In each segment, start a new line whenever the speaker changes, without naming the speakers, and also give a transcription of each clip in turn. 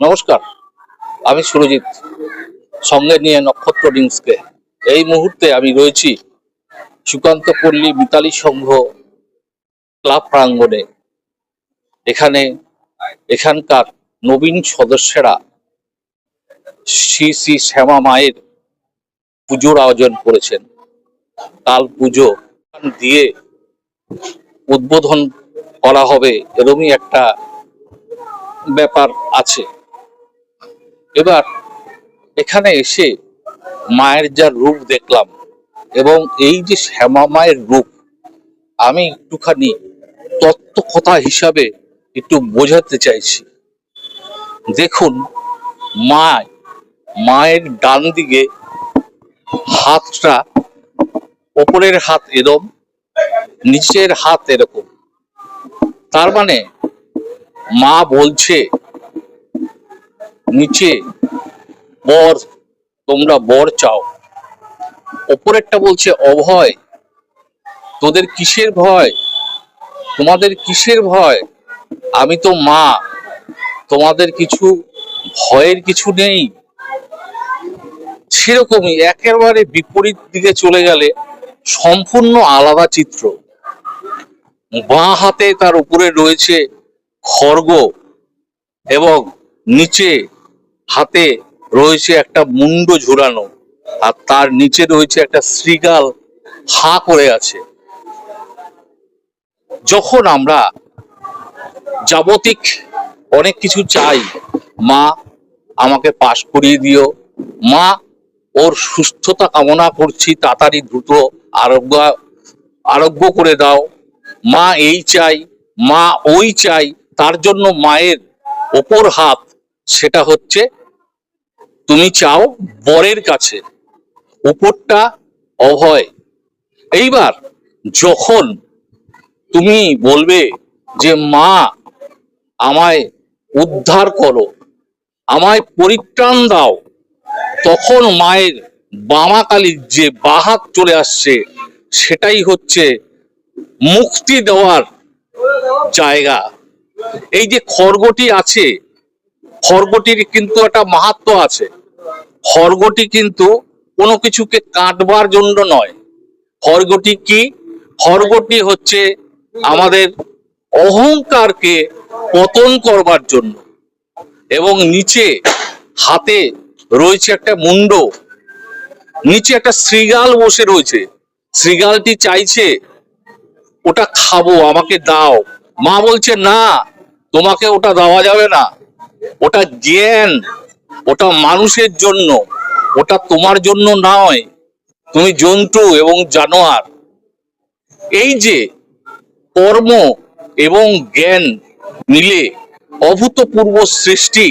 নমস্কার, আমি সুরজিৎ। সঙ্গে নিয়ে নক্ষত্র ডিংসকে এই মুহূর্তে আমি রয়েছি সুকান্ত পল্লী মিতালি সংঘ ক্লাব প্রাঙ্গণে। এখানে এখানকার নবীন সদস্যরা শ্রী শ্রী শ্যামা মায়ের পুজোর আয়োজন করেছেন। কাল পুজো দিয়ে উদ্বোধন করা হবে এরমই একটা ব্যাপার আছে। এবার এখানে এসে মায়ের যা রূপ দেখলাম এবং এই যে শ্যামা মায়ের রূপ, আমি একটুখানি তত্ত্ব কথা হিসাবে একটু বোঝাতে চাইছি। দেখুন মা মায়ের ডান দিকে হাতটা ওপরের হাত এরম, নিচের হাত এরকম। তার মানে মা বলছে নিচে বর, তোমরা বর চাও। ওপরেরটা বলছে অভয়, তোদের কিসের ভয়? তোমাদের কিসের ভয়? আমি তো মা, তোমাদের কিছু ভয়ের কিছু নেই। সেরকমই একেবারে বিপরীত দিকে চলে গেলে সম্পূর্ণ আলাদা চিত্র। বাঁ হাতে তার উপরে রয়েছে খর্গ এবং নিচে হাতে রয়েছে একটা মুন্ড ঝুলানো আর তার নিচে রয়েছে একটা শ্রীগাল হা করে আছে। যখন আমরা যাবতিক অনেক কিছু চাই, মা, আমাকে পাশ করিয়ে দিও। মা, ওর সুস্থতা কামনা করছি, তাড়াতাড়ি দ্রুত আরোগ্য আরোগ্য করে দাও। মা এই চাই, মা ওই চাই, তার জন্য মায়ের ওপর হাত, সেটা হচ্ছে তুমি চাও বরের কাছে। উপরটা অভয়। এইবার যখন তুমি বলবে যে, মা, আমায় উদ্ধার করো, আমায় পরিত্রাণ দাও, তখন মায়ের বামাকালীর যে বাহাত চলে আসছে, সেটাই হচ্ছে মুক্তি দেওয়ার জায়গা। এই যে খড়গটি আছে খড়গটির কিন্তু একটা মাহাত্ম আছে। খড়গটি কিন্তু কোনো কিছুকে কাটবার জন্য নয়। খড়গটি কি? খড়গটি হচ্ছে আমাদের অহংকারকে পতন করবার জন্য। এবং নিচে, হাতে রয়েছে একটা মুন্ড। নিচে একটা শ্রীগাল বসে রয়েছে। শ্রীগালটি চাইছে, ওটা খাব, আমাকে দাও। মা বলছে, না, তোমাকে ওটা দেওয়া যাবে না। ওটা জ্ঞান, ওটা মানুষের জন্য, ওটা তোমার জন্য নয়। তুমি জন্তু এবং জানোয়ার। এই যে কর্ম এবং জ্ঞান মিলে অভূতপূর্ব সৃষ্টি,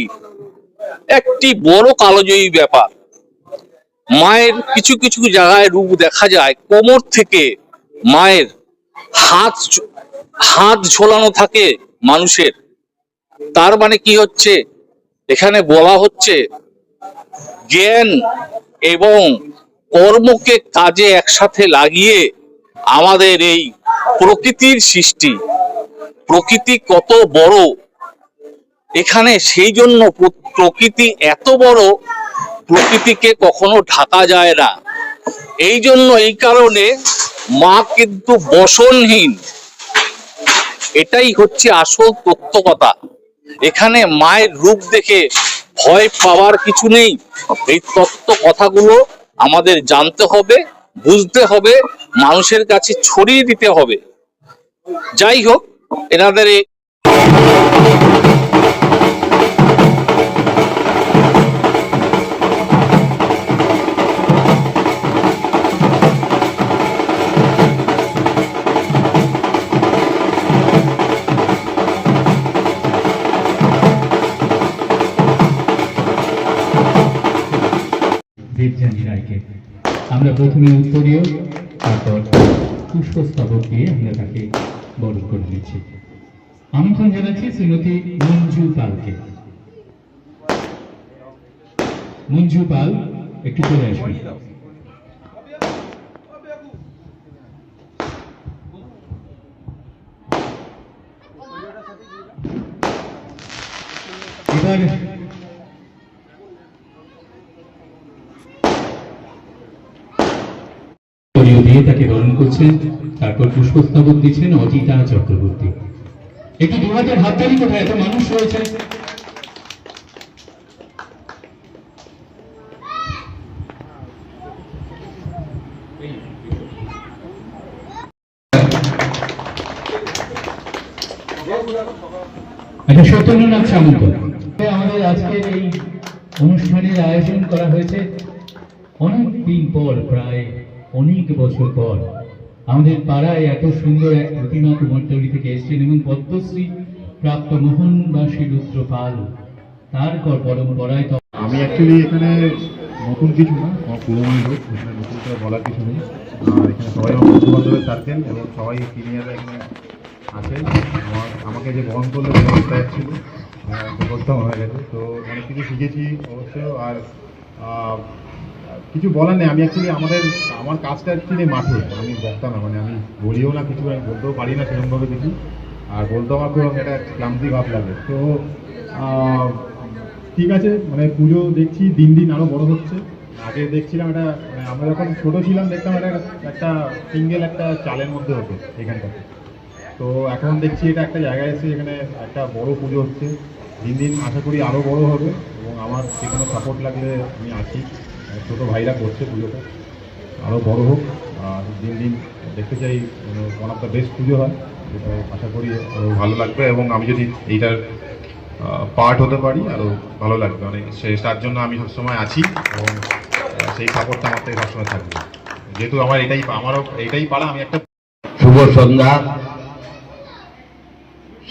একটি বড় কালজয়ী ব্যাপার। মায়ের কিছু কিছু জায়গায় রূপ দেখা যায়, কোমর থেকে মায়ের হাত হাত ঝোলানো থাকে মানুষের। তার মানে কি হচ্ছে? এখানে বলা হচ্ছে, জ্ঞান এবং কর্মকে কাজে একসাথে লাগিয়ে আমাদের এই প্রকৃতির সৃষ্টি। প্রকৃতি কত বড়? এখানে সেই জন্য প্র- প্রকৃতি এত বড়, প্রকৃতিকে কখনো ঢাকা যায় না। এই জন্য এই কারণে মা কিন্তু বসনহীন। এটাই হচ্ছে আসল তত্ত্ব কথা এখানে মায়ের রূপ দেখে ভয় পাওয়ার কিছু নেই। এই তত্ত্ব কথাগুলো আমাদের জানতে হবে, বুঝতে হবে, মানুষের কাছে ছড়িয়ে দিতে হবে। যাই হোক, এনাদের
আমরা প্রথমে উত্তরীয় তারপর পুষ্পস্তবক দিয়ে আমরা তাকে বরণ করে দিচ্ছি আমন্ত্রণ জানাচ্ছি শ্রীমতী মঞ্জু পালকে। মঞ্জু পাল, একটু চলে আসুন। এবার তাকে বরণ করছেন, তারপর পুষ্পস্তবক দিচ্ছেন অজিতা চক্রবর্তী। একটু দু হাজার হাততালি কোথায়? এত মানুষ রয়েছে। আচ্ছা সামন্ত। আমাদের আজকের এই অনুষ্ঠানের আয়োজন করা হয়েছে অনেক দিন পর, প্রায় অনেক বছর পর আমাদের পাড়ায় এত সুন্দর এক প্রতিমা কুমারটলি থেকে এসেছেন এবং পদ্মশ্রী প্রাপ্ত মোহনবাসী রুদ্র পাল তারপর পরম্পরায় তো
আমি অ্যাকচুয়ালি এখানে নতুন কিছু না, আমার পুরোনো লোক, এখানে নতুন করে বলার কিছু নেই। এখানে সবাই আমার বন্ধু বান্ধবের সার্কেল এবং সবাই সিনিয়ররা এখানে আছেন। আমার, আমাকে যে বরণ করল ছিল ব্যবস্থা হয়ে গেছে। তো অনেক কিছু শিখেছি অবশ্যই আর কিছু বলার নেই, আমি অ্যাকচুয়ালি আমাদের, আমার কাজটা অ্যাকচুয়ালি মাঠে। আমি বক্তা না মানে আমি বলিও না কিছু, আমি বলতেও পারি না সেরকমভাবে কিছু। আর বলতে আমার খুব একটা ক্লান্তি ভাব লাগে। তো ঠিক আছে মানে পুজো দেখছি, দিন দিন আরও বড় হচ্ছে। আগে দেখছিলাম এটা মানে আমরা যখন ছোটো ছিলাম, দেখতাম এটা একটা সিঙ্গেল একটা চালের মধ্যে হতো এখানটাতে তো এখন দেখছি এটা একটা জায়গায় এসে এখানে একটা বড় পুজো হচ্ছে। দিন দিন আশা করি আরও বড় হবে এবং আমার কোনো সাপোর্ট লাগলে আমি আছি ছোটো ভাইরা করছে পুজোটা। আরও বড় হোক, আর দিন দিন দেখতে চাই ওয়ান অফ দ্য বেস্ট পুজো হয় যেটা আশা করি আরও ভালো লাগবে এবং আমি যদি এইটার পার্ট হতে পারি আরও ভালো লাগবে। মানে সে তার জন্য আমি সবসময় আছি এবং সেই সাপোর্টটা আমার থেকে সবসময় থাকবে। যেহেতু আমার এটাই, আমারও এটাই পারা আমি একটা
শুভ সন্ধ্যা।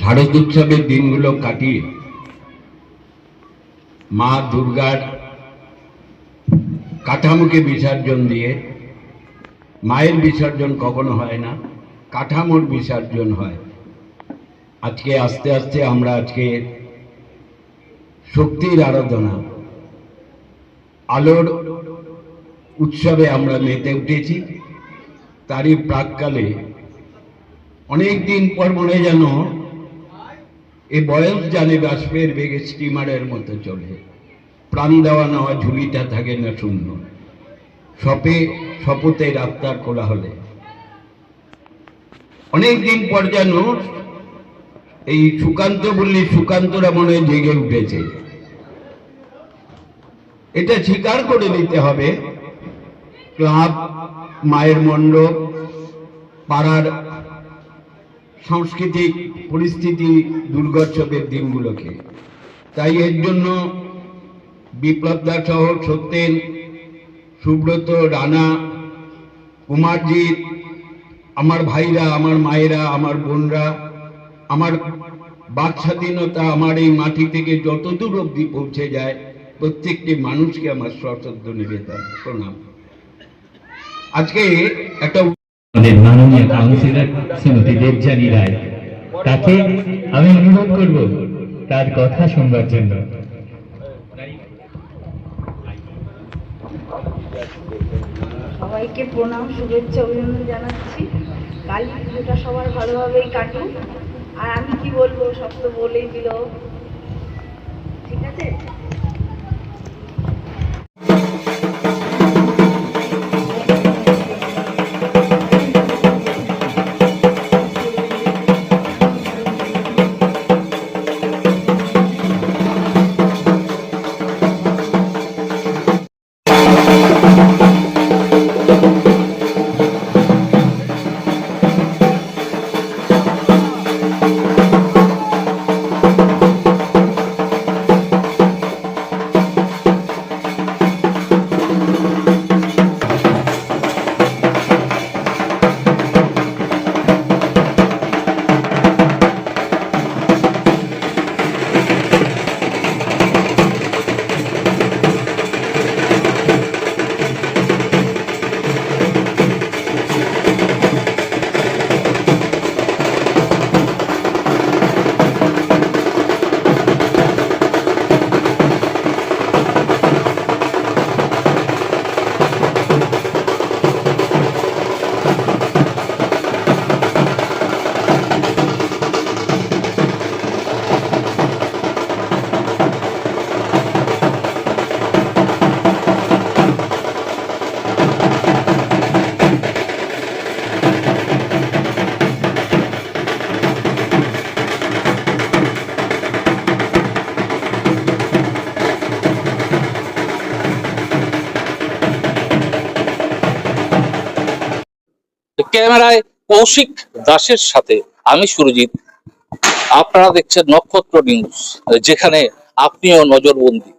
শারদ উৎসবের দিনগুলো কাটিয়ে মা দুর্গার কাঠামোকে বিসর্জন দিয়ে, মায়ের বিসর্জন কখনো হয় না, কাঠামোর বিসর্জন হয়। আজকে আস্তে আস্তে আমরা আজকে শক্তির আরাধনা, আলোর উৎসবে আমরা মেতে উঠেছি। তারই প্রাককালে অনেক দিন পর মনে যেন এ বয়স জানে বাষ্পের বেগে স্টিমারের মতো চলে। প্রাণ দেওয়া নেওয়া ঝুলিটা থাকে না শূন্য। সপে শপথে রাস্তার খোলা হলে অনেক দিন পর যেন এই সুকান্ত বললি, সুকান্তরা মনে জেগে উঠেছে। এটা স্বীকার করে নিতে হবে ক্লাব মায়ের মণ্ডপ, পাড়ার সাংস্কৃতিক পরিস্থিতি দুর্গোৎসবের দিনগুলোকে। তাই এর জন্য বিপ্লব দাস সহ সত্যেন সুব্রত রানা, কুমারজিৎ, আমার ভাইরা, আমার মায়েরা, আমার বোনরা, আমার বাক স্বাধীনতা আমার এই মাটি থেকে যতদূর অবধি পৌঁছে যায়, প্রত্যেকটি মানুষকে আমার সশ্রদ্ধ নিবেদন, প্রণাম। আজকে একটা
মাননীয় কাউন্সিলর শ্রীমতী দেবযানী রায়, তাকে আমি অনুরোধ করব তার কথা শুনবার জন্য।
সবাইকে প্রণাম, শুভেচ্ছা, অভিনন্দন জানাচ্ছি। কালী পুজোটা সবার ভালোভাবেই কাটুক। আর আমি কি বলব, সব তো বলেই দিল। ঠিক আছে?
ক্যামেরায় কৌশিক দাসের সাথে আমি সুরজিৎ। আপনারা দেখছেন নক্ষত্র নিউজ যেখানে আপনিও নজরবন্দি।